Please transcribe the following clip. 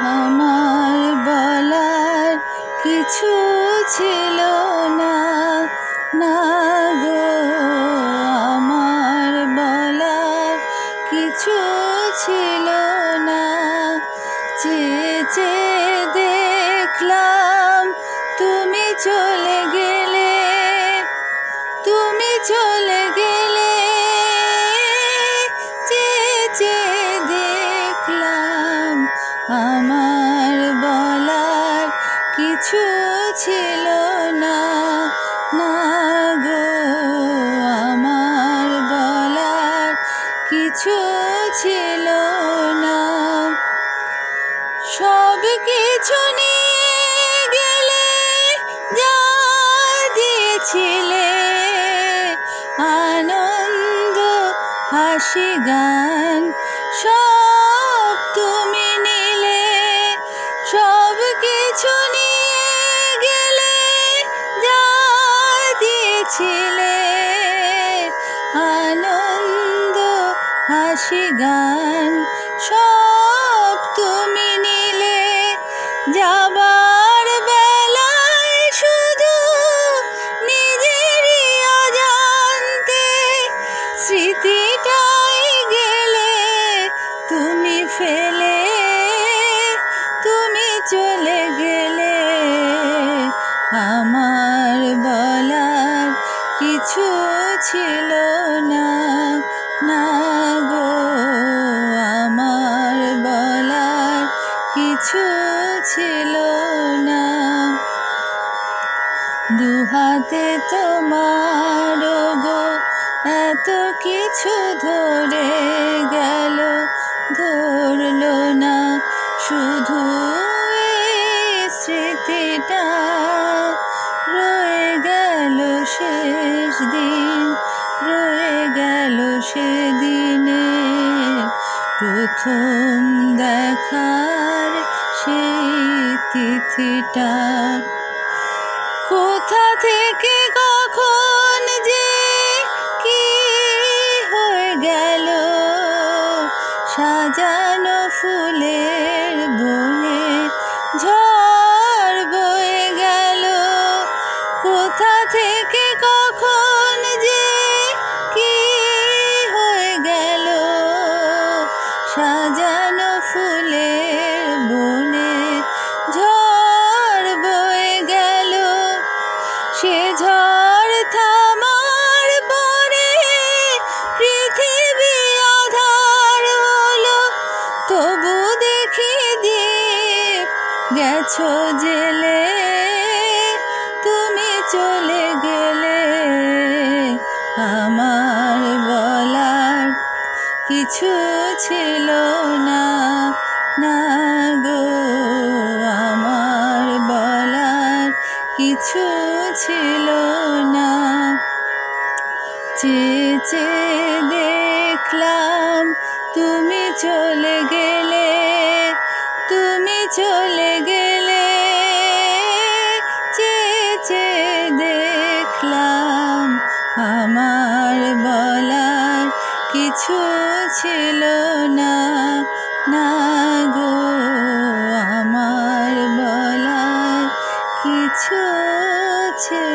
আমার বলার কিছু ছিল না। না গো, আমার বলার কিছু ছিল না। চেয়ে দেখলাম তুমি চলে গেলে, তুমি চলে কিছু ছিল না। না গো, আমার বলার কিছু ছিল না। সব কিছু নিয়ে গেলে যা দিয়েছিলে, আনন্দ, হাসি, গান, সব তুমি নিলে। সব কিছু নিয়ে দিয়েছিলে আনন্দ, হাসি, গান, সব তুমি নিলে। যাবার বেলায় শুধু নিজেরই অজান্তে স্মৃতিটাই গেলে তুমি ফেলে কিছু ছিল না। না গো, আমার বলার কিছু ছিল না। দুহাতে তোমার গো, এত কিছু ধরে গেল। প্রথম দেখার সেই তিথিটা। কোথা থেকে কখন যে কি হয়ে গেল, সাজানো ফুলের বনে ঝড় সাজানো ফুলের বনে ঝড় বয়ে গেল। সে ঝড় থামার পরে পৃথিবী আধার হলো। তবু দেখি দিয়ে গেছো জেলে কিছু ছিল না। না গো, আমার বলার কিছু ছিল না। চেয়ে দেখলাম, তুমি চলে গেলে, তুমি চলে গেলে। চেয়ে দেখলাম, আমার কিছু ছিল না না গো আমার বলার কিছু ছিল